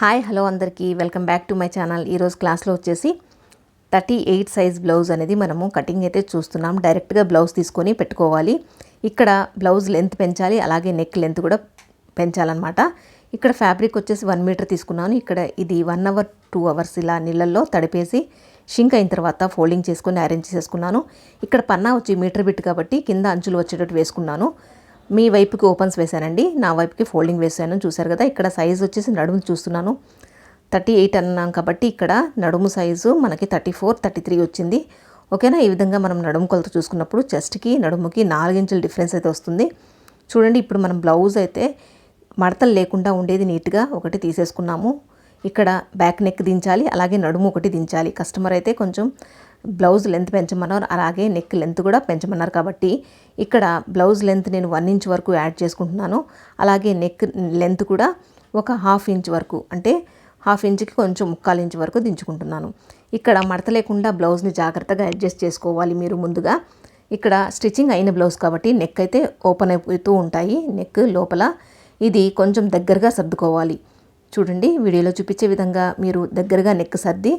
Hi hello అందరికీ. Welcome back to my channel. ఈరోజు క్లాస్లో వచ్చేసి థర్టీ ఎయిట్ సైజ్ బ్లౌజ్ అనేది మనము కటింగ్ అయితే చూస్తున్నాం. డైరెక్ట్గా బ్లౌజ్ తీసుకొని పెట్టుకోవాలి. ఇక్కడ బ్లౌజ్ లెంత్ పెంచాలి అలాగే నెక్ లెంత్ కూడా పెంచాలన్నమాట. ఇక్కడ ఫ్యాబ్రిక్ వచ్చేసి వన్ మీటర్ తీసుకున్నాను. ఇక్కడ ఇది వన్ అవర్ టూ అవర్స్ ఇలా నీళ్ళల్లో తడిపేసి షింక్ అయిన తర్వాత ఫోల్డింగ్ చేసుకొని అరేంజ్ చేసుకున్నాను. ఇక్కడ పన్నా వచ్చి మీటర్ బిట్ కాబట్టి కింద అంచులు వచ్చేటట్టు వేసుకున్నాను. మీ వైపుకి ఓపెన్స్ వేశానండి. నా వైపుకి ఫోల్డింగ్ వేసాను చూసారు కదా ఇక్కడ సైజ్ వచ్చేసి నడుము చూస్తున్నాను. థర్టీ ఎయిట్ అన్నాం కాబట్టి ఇక్కడ నడుము సైజు మనకి థర్టీ ఫోర్ థర్టీ త్రీ వచ్చింది. ఓకేనా? ఈ విధంగా మనం నడుము కొలత చూసుకున్నప్పుడు చెస్ట్కి నడుముకి నాలుగించుల డిఫరెన్స్ అయితే వస్తుంది. చూడండి ఇప్పుడు మనం బ్లౌజ్ అయితే మడతలు లేకుండా ఉండేది నీట్గా ఒకటి తీసేసుకున్నాము. ఇక్కడ బ్యాక్ నెక్ దించాలి అలాగే నడుము ఒకటి దించాలి. కస్టమర్ అయితే కొంచెం బ్లౌజ్ లెంత్ పెంచమన్నారు. అలాగే నెక్ లెంత్ కూడా పెంచమన్నారు. కాబట్టి ఇక్కడ బ్లౌజ్ లెంత్ నేను వన్ ఇంచ్ వరకు యాడ్ చేసుకుంటున్నాను. అలాగే నెక్ లెంత్ కూడా ఒక హాఫ్ ఇంచ్ వరకు అంటే హాఫ్ ఇంచ్కి కొంచెం ముక్కాలు ఇంచ్ వరకు దించుకుంటున్నాను. ఇక్కడ మడత లేకుండా బ్లౌజ్ని జాగ్రత్తగా అడ్జస్ట్ చేసుకోవాలి మీరు ముందుగా. ఇక్కడ స్టిచ్చింగ్ అయిన బ్లౌజ్ కాబట్టి నెక్ అయితే ఓపెన్ అయిపోతూ ఉంటాయి. నెక్ లోపల ఇది కొంచెం దగ్గరగా సర్దుకోవాలి. చూడండి వీడియోలో చూపించే విధంగా మీరు దగ్గరగా నెక్ సర్ది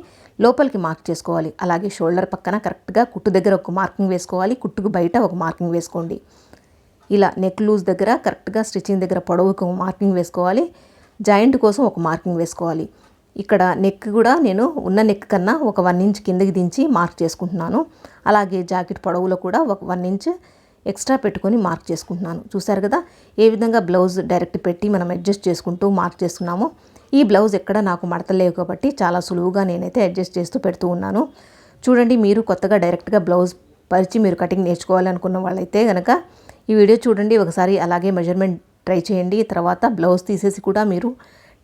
లోపలికి మార్క్ చేసుకోవాలి. అలాగే షోల్డర్ పక్కన కరెక్ట్గా కుట్టు దగ్గర ఒక మార్కింగ్ వేసుకోవాలి. కుట్టుకు బయట ఒక మార్కింగ్ వేసుకోండి. ఇలా నెక్ లూజ్ దగ్గర కరెక్ట్గా స్టిచ్చింగ్ దగ్గర పొడవుకు మార్కింగ్ వేసుకోవాలి. జాయింట్ కోసం ఒక మార్కింగ్ వేసుకోవాలి. ఇక్కడ నెక్ కూడా నేను ఉన్న నెక్ కన్నా ఒక వన్ ఇంచ్ కిందకి దించి మార్క్ చేసుకుంటున్నాను. అలాగే జాకెట్ పొడవులో కూడా ఒక వన్ ఇంచ్ ఎక్స్ట్రా పెట్టుకొని మార్క్ చేసుకుంటున్నాను. చూసారు కదా? ఏ విధంగా బ్లౌజ్ డైరెక్ట్ పెట్టి మనం అడ్జస్ట్ చేసుకుంటూ మార్క్ చేసుకున్నామో? ఈ బ్లౌజ్ ఎక్కడ నాకు మడతలేవు కాబట్టి చాలా సులువుగా నేనైతే అడ్జస్ట్ చేస్తూ పెడుతూ ఉన్నాను. చూడండి మీరు కొత్తగా డైరెక్ట్గా బ్లౌజ్ పరిచి మీరు కటింగ్ నేర్చుకోవాలనుకున్న వాళ్ళైతే కనుక ఈ వీడియో చూడండి ఒకసారి అలాగే మెజర్మెంట్ ట్రై చేయండి. తర్వాత బ్లౌజ్ తీసేసి కూడా మీరు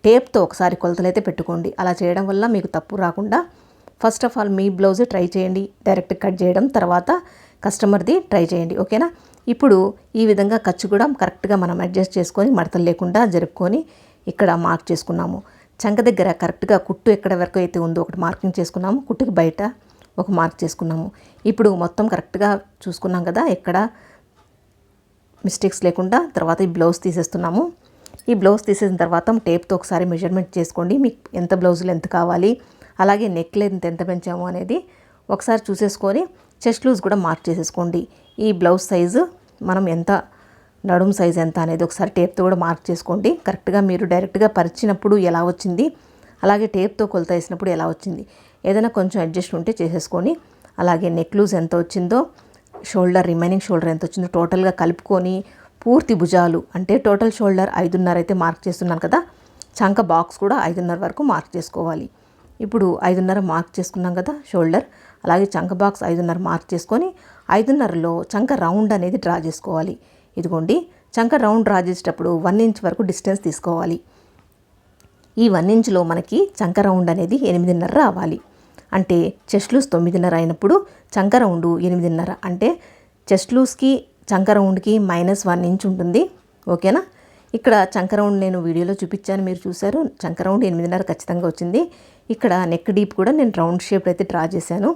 టేప్తో ఒకసారి కొలతలైతే పెట్టుకోండి. అలా చేయడం వల్ల మీకు తప్పు రాకుండా ఫస్ట్ ఆఫ్ ఆల్ మీ బ్లౌజ్ ట్రై చేయండి. డైరెక్ట్ కట్ చేయడం తర్వాత కస్టమర్ది ట్రై చేయండి ఓకేనా? ఇప్పుడు ఈ విధంగా ఖర్చు కూడా కరెక్ట్గా మనం అడ్జస్ట్ చేసుకొని మడతలు లేకుండా జరుపుకొని ఇక్కడ మార్క్ చేసుకున్నాము. చంక దగ్గర కరెక్ట్గా కుట్టు ఎక్కడ వరకు అయితే ఉందో ఒకటి మార్కింగ్ చేసుకున్నాము. కుట్టుకి బయట ఒక మార్క్ చేసుకున్నాము. ఇప్పుడు మొత్తం కరెక్ట్గా చూసుకున్నాం కదా ఎక్కడ మిస్టేక్స్ లేకుండా తర్వాత ఈ బ్లౌజ్ తీసేస్తున్నాము. ఈ బ్లౌజ్ తీసేసిన తర్వాత టేప్తో ఒకసారి మెజర్మెంట్ చేసుకోండి. మీకు ఎంత బ్లౌజులు ఎంత కావాలి అలాగే నెక్ లెంత్ ఎంత పెంచాము అనేది ఒకసారి చూసేసుకొని చెస్ట్ లూజ్ కూడా మార్క్ చేసేసుకోండి. ఈ బ్లౌజ్ సైజు మనం ఎంత నడుము సైజ్ ఎంత అనేది ఒకసారి టేప్తో కూడా మార్క్ చేసుకోండి. కరెక్ట్గా మీరు డైరెక్ట్గా పరిచినప్పుడు ఎలా వచ్చింది అలాగే టేప్తో కొలత వేసినప్పుడు ఎలా వచ్చింది ఏదైనా కొంచెం అడ్జస్ట్ ఉంటే చేసేసుకొని అలాగే నెక్ లూజ్ ఎంత వచ్చిందో షోల్డర్ రిమైనింగ్ షోల్డర్ ఎంత వచ్చిందో టోటల్గా కలుపుకొని పూర్తి భుజాలు అంటే టోటల్ షోల్డర్ ఐదున్నర అయితే మార్క్ చేస్తున్నాను కదా చంక బాక్స్ కూడా ఐదున్నర వరకు మార్క్ చేసుకోవాలి. ఇప్పుడు ఐదున్నర మార్క్ చేసుకున్నాం కదా షోల్డర్. అలాగే చంక బాక్స్ ఐదున్నర మార్క్ చేసుకొని ఐదున్నరలో చంక రౌండ్ అనేది డ్రా చేసుకోవాలి. ఇదిగోండి చంక రౌండ్ డ్రా చేసేటప్పుడు వన్ ఇంచ్ వరకు డిస్టెన్స్ తీసుకోవాలి. ఈ వన్ ఇంచ్లో మనకి చంక రౌండ్ అనేది ఎనిమిదిన్నర రావాలి. అంటే చెస్ట్ లూస్ తొమ్మిదిన్నర అయినప్పుడు చంక రౌండ్ ఎనిమిదిన్నర. అంటే చెస్ట్ లూస్కి చంక రౌండ్కి మైనస్ వన్ ఇంచ్ ఉంటుంది. ఓకేనా? ఇక్కడ చంక రౌండ్ నేను వీడియోలో చూపించాను మీరు చూశారు. చంక రౌండ్ ఎనిమిదిన్నర ఖచ్చితంగా వచ్చింది. ఇక్కడ నెక్ డీప్ కూడా నేను రౌండ్ షేప్ అయితే డ్రా చేశాను.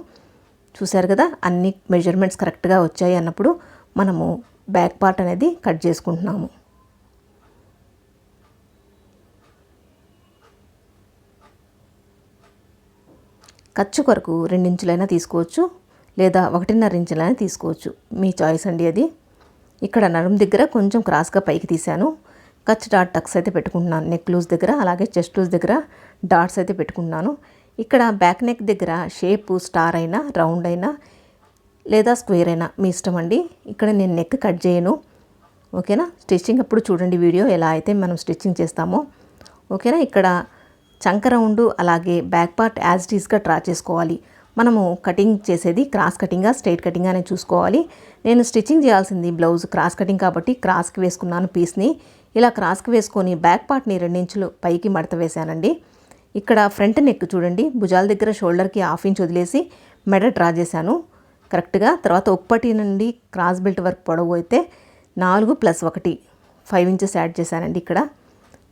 చూసారు కదా అన్ని మెజర్మెంట్స్ కరెక్ట్గా వచ్చాయి అన్నప్పుడు మనము బ్యాక్ పార్ట్ అనేది కట్ చేసుకుంటున్నాము. ఖర్చు కొరకు రెండించులైనా తీసుకోవచ్చు లేదా ఒకటిన్నర ఇంచులైనా తీసుకోవచ్చు. మీ చాయిస్ అండి అది. ఇక్కడ నడుము దగ్గర కొంచెం క్రాస్గా పైకి తీశాను. కచ్ డాట్ టక్స్ అయితే పెట్టుకుంటున్నాను. నెక్ లూజ్ దగ్గర అలాగే చెస్ట్ లూజ్ దగ్గర డాట్స్ అయితే పెట్టుకున్నాను ఇక్కడ బ్యాక్ నెక్ దగ్గర షేప్ స్టార్ అయినా రౌండ్ అయినా లేదా స్క్వేర్ అయినా మీ ఇష్టం అండి. ఇక్కడ నేను నెక్ కట్ చేయను. ఓకేనా స్టిచ్చింగ్ అప్పుడు చూడండి వీడియో ఎలా అయితే మనం స్టిచ్చింగ్ చేస్తామో. ఓకేనా ఇక్కడ చంక రౌండ్ అలాగే బ్యాక్ పార్ట్ యాజ్ టీస్గా డ్రా చేసుకోవాలి. మనము కటింగ్ చేసేది క్రాస్ కటింగా స్ట్రైట్ కటింగ్ అనేది చూసుకోవాలి. నేను స్టిచ్చింగ్ చేయాల్సింది బ్లౌజ్ క్రాస్ కటింగ్ కాబట్టి క్రాస్కి వేసుకున్నాను పీస్ని ఇలా క్రాస్కి వేసుకొని బ్యాక్ పార్ట్ని రెండించులు పైకి మడత వేశానండి. ఇక్కడ ఫ్రంట్ నెక్ చూడండి భుజాల దగ్గర షోల్డర్కి హాఫ్ ఇంచ్ వదిలేసి మెడ డ్రా చేశాను. కరెక్ట్గా తర్వాత ఒకటి నుండి క్రాస్ బెల్ట్ వరకు పొడవు అయితే నాలుగు ప్లస్ ఒకటి ఫైవ్ ఇంచెస్ యాడ్ చేశానండి ఇక్కడ.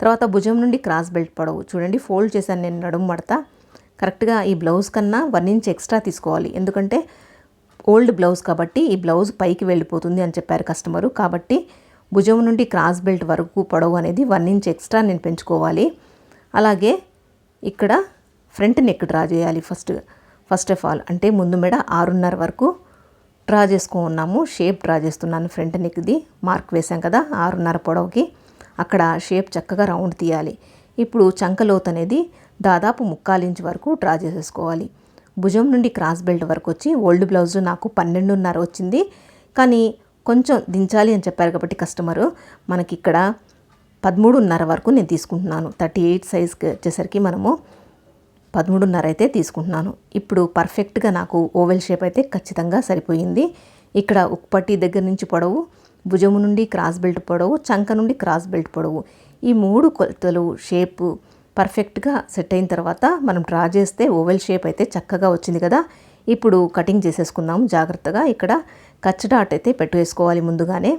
తర్వాత భుజం నుండి క్రాస్ బెల్ట్ పొడవు చూడండి ఫోల్డ్ చేశాను నేను నడుము మడత. కరెక్ట్గా ఈ బ్లౌజ్ కన్నా వన్ ఇంచ్ ఎక్స్ట్రా తీసుకోవాలి. ఎందుకంటే ఓల్డ్ బ్లౌజ్ కాబట్టి ఈ బ్లౌజ్ పైకి వెళ్ళిపోతుంది అని చెప్పారు కస్టమరు. కాబట్టి భుజం నుండి క్రాస్ బెల్ట్ వరకు పొడవు అనేది వన్ ఇంచ్ ఎక్స్ట్రా నేను పెంచుకోవాలి. అలాగే ఇక్కడ ఫ్రంట్ నెక్ డ్రా చేయాలి ఫస్ట్. ఫస్ట్ ఆఫ్ ఆల్ అంటే ముందు మెడ ఆరున్నర వరకు డ్రా చేసుకున్నాము. షేప్ డ్రా చేస్తున్నాను ఫ్రంట్ నెక్ది. మార్క్ వేసాం కదా ఆరున్నర పొడవుకి. అక్కడ షేప్ చక్కగా రౌండ్ తీయాలి. ఇప్పుడు చంకలోత్ అనేది దాదాపు ముక్కాలించ్ వరకు డ్రా చేసేసుకోవాలి. భుజం నుండి క్రాస్ బెల్ట్ వరకు వచ్చి ఓల్డ్ బ్లౌజ్ నాకు పన్నెండున్నర వచ్చింది. కానీ కొంచెం దించాలి అని చెప్పారు కాబట్టి కస్టమరు. మనకి ఇక్కడ పదమూడున్నర వరకు నేను తీసుకుంటున్నాను. థర్టీ ఎయిట్ సైజ్కి వచ్చేసరికి మనము పదమూడున్నర అయితే తీసుకుంటున్నాను. ఇప్పుడు పర్ఫెక్ట్గా నాకు ఓవెల్ షేప్ అయితే ఖచ్చితంగా సరిపోయింది. ఇక్కడ ఉక్పట్టి దగ్గర నుంచి పొడవు భుజము నుండి క్రాస్ బెల్ట్ పొడవు చంక నుండి క్రాస్ బెల్ట్ పొడవు. ఈ మూడు కొలతలు షేపు పర్ఫెక్ట్గా సెట్ అయిన తర్వాత మనం డ్రా చేస్తే ఓవెల్ షేప్ అయితే చక్కగా వచ్చింది కదా. ఇప్పుడు కటింగ్ చేసేసుకుందాం. జాగ్రత్తగా ఇక్కడ కచ్చ డాట్ అయితే పెట్టు వేసుకోవాలి ముందుగానే.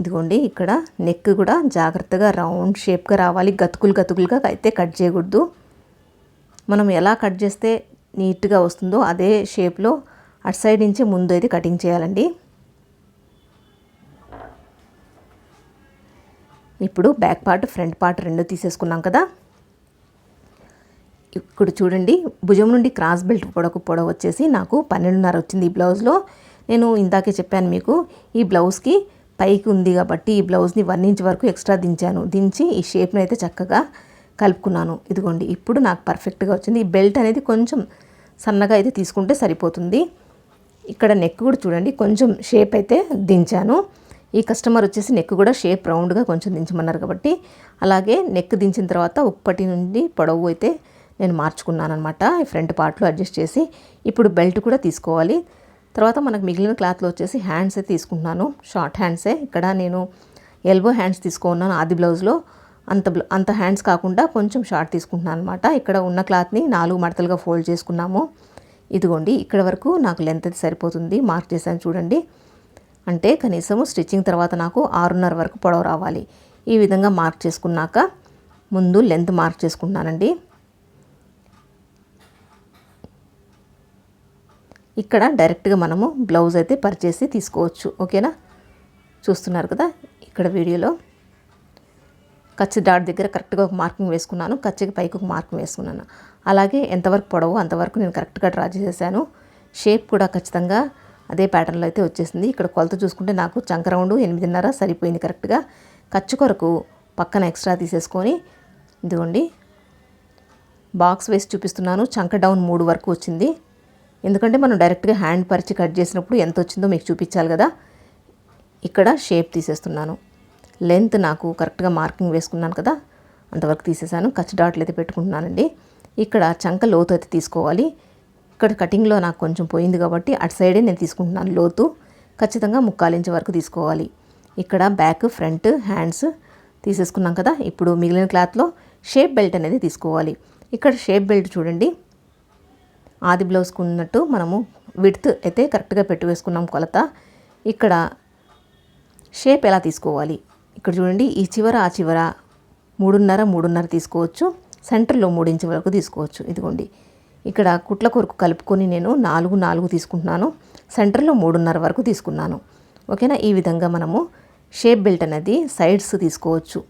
ఇదిగోండి ఇక్కడ నెక్ కూడా జాగ్రత్తగా రౌండ్ షేప్గా రావాలి. గతుకులు గతుకులుగా అయితే కట్ చేయకూడదు. మనం ఎలా కట్ చేస్తే నీట్గా వస్తుందో అదే షేప్లో అటు సైడ్ నుంచి ముందు అయితే కటింగ్ చేయాలండి. ఇప్పుడు బ్యాక్ పార్ట్ ఫ్రంట్ పార్ట్ రెండు తీసేసుకున్నాం కదా. ఇప్పుడు చూడండి భుజం నుండి క్రాస్ బెల్ట్ పొడకు పొడవు వచ్చేసి నాకు పన్నెండున్నర వచ్చింది ఈ బ్లౌజ్లో. నేను ఇందాకే చెప్పాను మీకు ఈ బ్లౌజ్కి పైకి ఉంది కాబట్టి ఈ బ్లౌజ్ని వన్ ఇంచ్ వరకు ఎక్స్ట్రా దించాను. దించి ఈ షేప్ని అయితే చక్కగా కలుపుకున్నాను. ఇదిగోండి ఇప్పుడు నాకు పర్ఫెక్ట్గా వచ్చింది. ఈ బెల్ట్ అనేది కొంచెం సన్నగా అయితే తీసుకుంటే సరిపోతుంది. ఇక్కడ నెక్ కూడా చూడండి కొంచెం షేప్ అయితే దించాను. ఈ కస్టమర్ వచ్చేసి నెక్ కూడా షేప్ రౌండ్గా కొంచెం దించమన్నారు కాబట్టి అలాగే నెక్ దించిన తర్వాత ఒకటి నుండి పొడవు అయితే నేను మార్చుకున్నాను అనమాట ఫ్రంట్ పార్ట్లో అడ్జస్ట్ చేసి ఇప్పుడు బెల్ట్ కూడా తీసుకోవాలి. తర్వాత మనకు మిగిలిన క్లాత్లో వచ్చేసి హ్యాండ్స్ తీసుకుంటున్నాను. షార్ట్ హ్యాండ్సే ఇక్కడ నేను ఎల్బో హ్యాండ్స్ తీసుకున్నాను ఆది బ్లౌజ్లో. అంత అంత హ్యాండ్స్ కాకుండా కొంచెం షార్ట్ తీసుకుంటున్నాను అనమాట ఇక్కడ ఉన్న క్లాత్ని నాలుగు మడతలుగా ఫోల్డ్ చేసుకున్నాము. ఇదిగోండి ఇక్కడ వరకు నాకు లెంత్ అది సరిపోతుంది. మార్క్ చేశాను చూడండి. అంటే కనీసము స్టిచ్చింగ్ తర్వాత నాకు ఆరున్నర వరకు పొడవు రావాలి. ఈ విధంగా మార్క్ చేసుకున్నాక ముందు లెంత్ మార్క్ చేసుకుంటున్నానండి. ఇక్కడ డైరెక్ట్గా మనము బ్లౌజ్ అయితే పర్చేసి తీసుకోవచ్చు ఓకేనా? చూస్తున్నారు కదా ఇక్కడ వీడియోలో కచ్చి డాట్ దగ్గర కరెక్ట్గా ఒక మార్కింగ్ వేసుకున్నాను కచ్చికి పైకి ఒక మార్కింగ్ వేసుకున్నాను. అలాగే ఎంతవరకు పొడవు అంతవరకు నేను కరెక్ట్గా డ్రా చేసేసాను. షేప్ కూడా ఖచ్చితంగా అదే ప్యాటర్న్లో అయితే వచ్చేసింది. ఇక్కడ కొలత చూసుకుంటే నాకు చంక రౌండ్ ఎనిమిదిన్నర సరిపోయింది కరెక్ట్గా. ఖర్చు కొరకు పక్కన ఎక్స్ట్రా తీసేసుకొని ఇదిగోండి బాక్స్ వేసి చూపిస్తున్నాను. చంక డౌన్ మూడు వరకు వచ్చింది. ఎందుకంటే మనం డైరెక్ట్గా హ్యాండ్ పరిచి కట్ చేసినప్పుడు ఎంత వచ్చిందో మీకు చూపించాలి కదా. ఇక్కడ షేప్ తీసేస్తున్నాను. లెంత్ నాకు కరెక్ట్గా మార్కింగ్ వేసుకున్నాను కదా. అంతవరకు తీసేసాను. కచ్ డాట్లు అయితే పెట్టుకుంటున్నానండి. ఇక్కడ చంక లోతు అయితే తీసుకోవాలి. ఇక్కడ కటింగ్లో నాకు కొంచెం పోయింది కాబట్టి అటు సైడే నేను తీసుకుంటున్నాను లోతు. ఖచ్చితంగా ముక్కాలించి వరకు తీసుకోవాలి. ఇక్కడ బ్యాక్ ఫ్రంట్ హ్యాండ్స్ తీసేసుకున్నాం కదా. ఇప్పుడు మిగిలిన క్లాత్లో షేప్ బెల్ట్ అనేది తీసుకోవాలి. ఇక్కడ షేప్ బెల్ట్ చూడండి. ఆది బ్లౌజ్కి ఉన్నట్టు మనము విడ్త్ అయితే కరెక్ట్గా పెట్టి వేసుకున్నాం కొలత. ఇక్కడ షేప్ ఎలా తీసుకోవాలి? ఇక్కడ చూడండి ఈ చివర ఆ చివర మూడున్నర మూడున్నర తీసుకోవచ్చు. సెంటర్లో మూడించి వరకు తీసుకోవచ్చు. ఇదిగోండి ఇక్కడ కుట్ల కొరకు కలుపుకొని నేను నాలుగు నాలుగు తీసుకుంటున్నాను. సెంటర్లో మూడున్నర వరకు తీసుకున్నాను. ఓకేనా? ఈ విధంగా మనము షేప్ బెల్ట్ అనేది సైడ్స్ తీసుకోవచ్చు.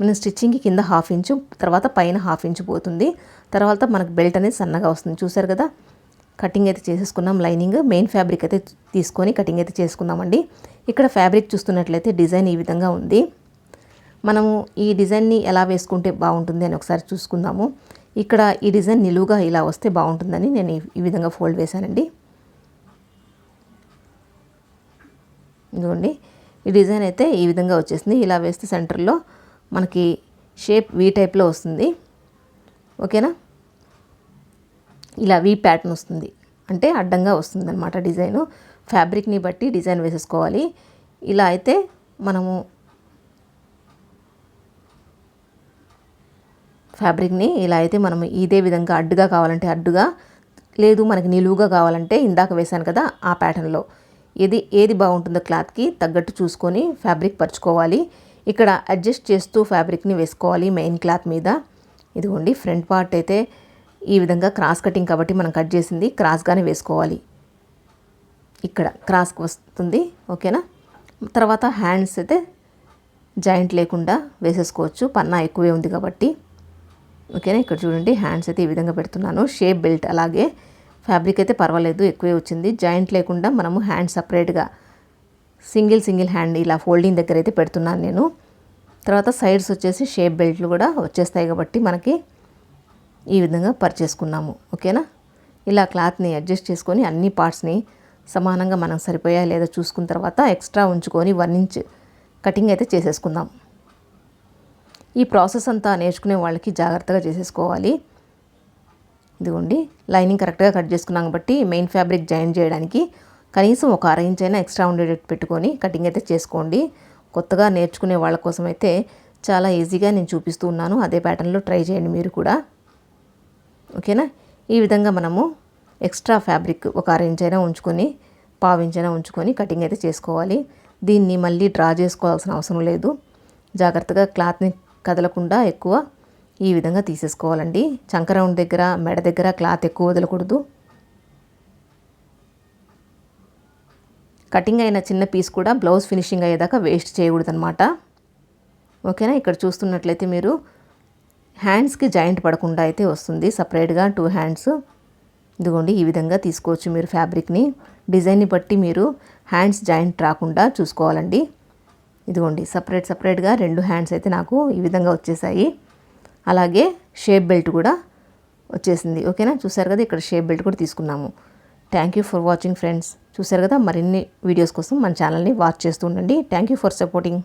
మనం స్టిచ్చింగ్కి కింద హాఫ్ ఇంచు తర్వాత పైన హాఫ్ ఇంచు పోతుంది. తర్వాత మనకు బెల్ట్ అనేది సన్నగా వస్తుంది. చూసారు కదా? కటింగ్ అయితే చేసేసుకున్నాం. లైనింగ్ మెయిన్ ఫ్యాబ్రిక్ అయితే తీసుకొని కటింగ్ అయితే చేసుకుందామండి. ఇక్కడ ఫ్యాబ్రిక్ చూస్తున్నట్లయితే డిజైన్ ఈ విధంగా ఉంది. మనము ఈ డిజైన్ని ఎలా వేసుకుంటే బాగుంటుంది అని ఒకసారి చూసుకుందాము. ఇక్కడ ఈ డిజైన్ నిలువుగా ఇలా వస్తే బాగుంటుందని నేను ఈ విధంగా ఫోల్డ్ వేశానండి. ఇదిగోండి. ఈ డిజైన్ అయితే ఈ విధంగా వచ్చేసింది. ఇలా వేస్తే సెంటర్లో మనకి షేప్ వీ టైప్లో వస్తుంది. ఓకేనా? ఇలా వీ ప్యాటర్న్ వస్తుంది. అంటే అడ్డంగా వస్తుంది అనమాట డిజైను ఫ్యాబ్రిక్ని బట్టి డిజైన్ వేసేసుకోవాలి. ఇలా అయితే మనము ఫ్యాబ్రిక్ని ఇలా అయితే మనం ఇదే విధంగా అడ్డుగా కావాలంటే అడ్డుగా లేదు మనకి నిలువుగా కావాలంటే ఇందాక వేశాను కదా ఆ ప్యాటర్న్లో ఏది ఏది బాగుంటుందో క్లాత్కి తగ్గట్టు చూసుకొని ఫ్యాబ్రిక్ పరుచుకోవాలి. ఇక్కడ అడ్జస్ట్ చేస్తూ ఫ్యాబ్రిక్ని వేసుకోవాలి మెయిన్ క్లాత్ మీద. ఇదిగోండి ఫ్రంట్ పార్ట్ అయితే ఈ విధంగా క్రాస్ కటింగ్ కాబట్టి మనం కట్ చేసింది క్రాస్గానే వేసుకోవాలి. ఇక్కడ క్రాస్కి వస్తుంది ఓకేనా? తర్వాత హ్యాండ్స్ అయితే జాయింట్ లేకుండా వేసేసుకోవచ్చు. పన్నా ఎక్కువే ఉంది కాబట్టి. ఓకేనా? ఇక్కడ చూడండి హ్యాండ్స్ అయితే ఈ విధంగా పెడుతున్నాను. షేప్ బెల్ట్ అలాగే. ఫ్యాబ్రిక్ అయితే పర్వాలేదు ఎక్కువే వచ్చింది. జాయింట్ లేకుండా మనము హ్యాండ్ సపరేట్గా సింగిల్ సింగిల్ హ్యాండ్ ఇలా ఫోల్డింగ్ దగ్గర అయితే పెడుతున్నాను నేను. తర్వాత సైడ్స్ వచ్చేసి షేప్ బెల్ట్లు కూడా వచ్చేస్తాయి కాబట్టి మనకి ఈ విధంగా పరిచేసుకున్నాము. ఓకేనా? ఇలా క్లాత్ని అడ్జస్ట్ చేసుకొని అన్ని పార్ట్స్ని సమానంగా మనం సరిపోయా లేదా చూసుకున్న తర్వాత ఎక్స్ట్రా ఉంచుకొని వన్ ఇంచ్ కటింగ్ అయితే చేసేసుకుందాం. ఈ ప్రాసెస్ అంతా నేర్చుకునే వాళ్ళకి జాగ్రత్తగా చేసేసుకోవాలి. ఇదిగోండి లైనింగ్ కరెక్ట్గా కట్ చేసుకున్నాం కాబట్టి మెయిన్ ఫ్యాబ్రిక్ జాయిన్ చేయడానికి కనీసం ఒక అర ఇంచ్ అయినా ఎక్స్ట్రా ఉండేటట్టు పెట్టుకొని కటింగ్ అయితే చేసుకోండి. కొత్తగా నేర్చుకునే వాళ్ళ కోసం అయితే చాలా ఈజీగా నేను చూపిస్తూ ఉన్నాను. అదే ప్యాటర్న్లో ట్రై చేయండి మీరు కూడా. ఓకేనా? ఈ విధంగా మనము ఎక్స్ట్రా ఫ్యాబ్రిక్ ఒక అర ఇంచ్ అయినా ఉంచుకొని పావు ఉంచుకొని కటింగ్ అయితే చేసుకోవాలి. దీన్ని మళ్ళీ డ్రా చేసుకోవాల్సిన అవసరం లేదు. జాగ్రత్తగా క్లాత్ని కదలకుండా ఎక్కువ ఈ విధంగా తీసేసుకోవాలండి. చంకరౌండ్ దగ్గర మెడ దగ్గర క్లాత్ ఎక్కువ వదలకూడదు. కటింగ్ అయిన చిన్న పీస్ కూడా బ్లౌజ్ ఫినిషింగ్ అయ్యేదాకా వేస్ట్ చేయకూడదు అనమాట ఓకేనా? ఇక్కడ చూస్తున్నట్లయితే మీరు హ్యాండ్స్కి జాయింట్ పడకుండా అయితే వస్తుంది. సపరేట్గా టూ హ్యాండ్స్. ఇదిగోండి ఈ విధంగా తీసుకోవచ్చు మీరు ఫ్యాబ్రిక్ని. డిజైన్ని బట్టి మీరు హ్యాండ్స్ జాయింట్ రాకుండా చూసుకోవాలండి. ఇదిగోండి సపరేట్ సపరేట్గా రెండు హ్యాండ్స్ అయితే నాకు ఈ విధంగా వచ్చేసాయి. అలాగే షేప్ బెల్ట్ కూడా వచ్చేసింది. ఓకేనా? చూసారు కదా ఇక్కడ షేప్ బెల్ట్ కూడా తీసుకున్నాము. Thank you for watching friends. చూసారు కదా మరిన్ని వీడియోస్ కోసం మన ఛానల్ని వాచ్ చేస్తూ ఉండండి. Thank you for supporting